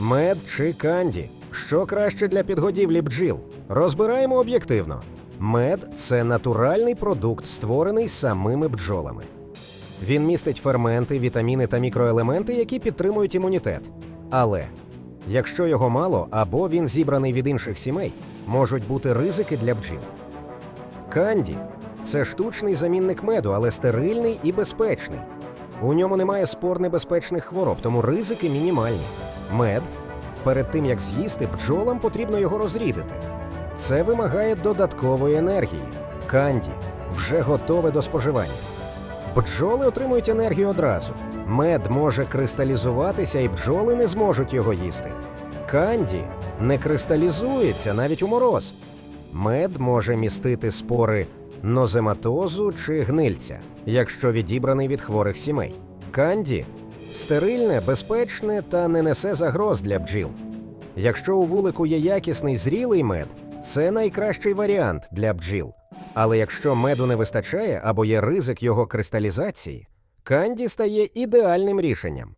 Мед чи канді? Що краще для підгодівлі бджіл? Розбираємо об'єктивно. Мед це натуральний продукт, створений самими бджолами. Він містить ферменти, вітаміни та мікроелементи, які підтримують імунітет. Але якщо його мало або він зібраний від інших сімей, можуть бути ризики для бджіл. Канді це штучний замінник меду, але стерильний і безпечний. У ньому немає спор небезпечних хвороб, тому ризики мінімальні. Мед перед тим як з'їсти, бджолам потрібно його розрідити. Це вимагає додаткової енергії. Канді вже готове до споживання. Бджоли отримують енергію одразу. Мед може кристалізуватися, і бджоли не зможуть його їсти. Канді не кристалізується навіть у мороз. Мед може містити спори нозематозу чи гнильця, якщо відібраний від хворих сімей. Канді стерильне, безпечне та не несе загроз для бджіл. Якщо у вулику є якісний зрілий мед, це найкращий варіант для бджіл. Але якщо меду не вистачає або є ризик його кристалізації, канді стає ідеальним рішенням.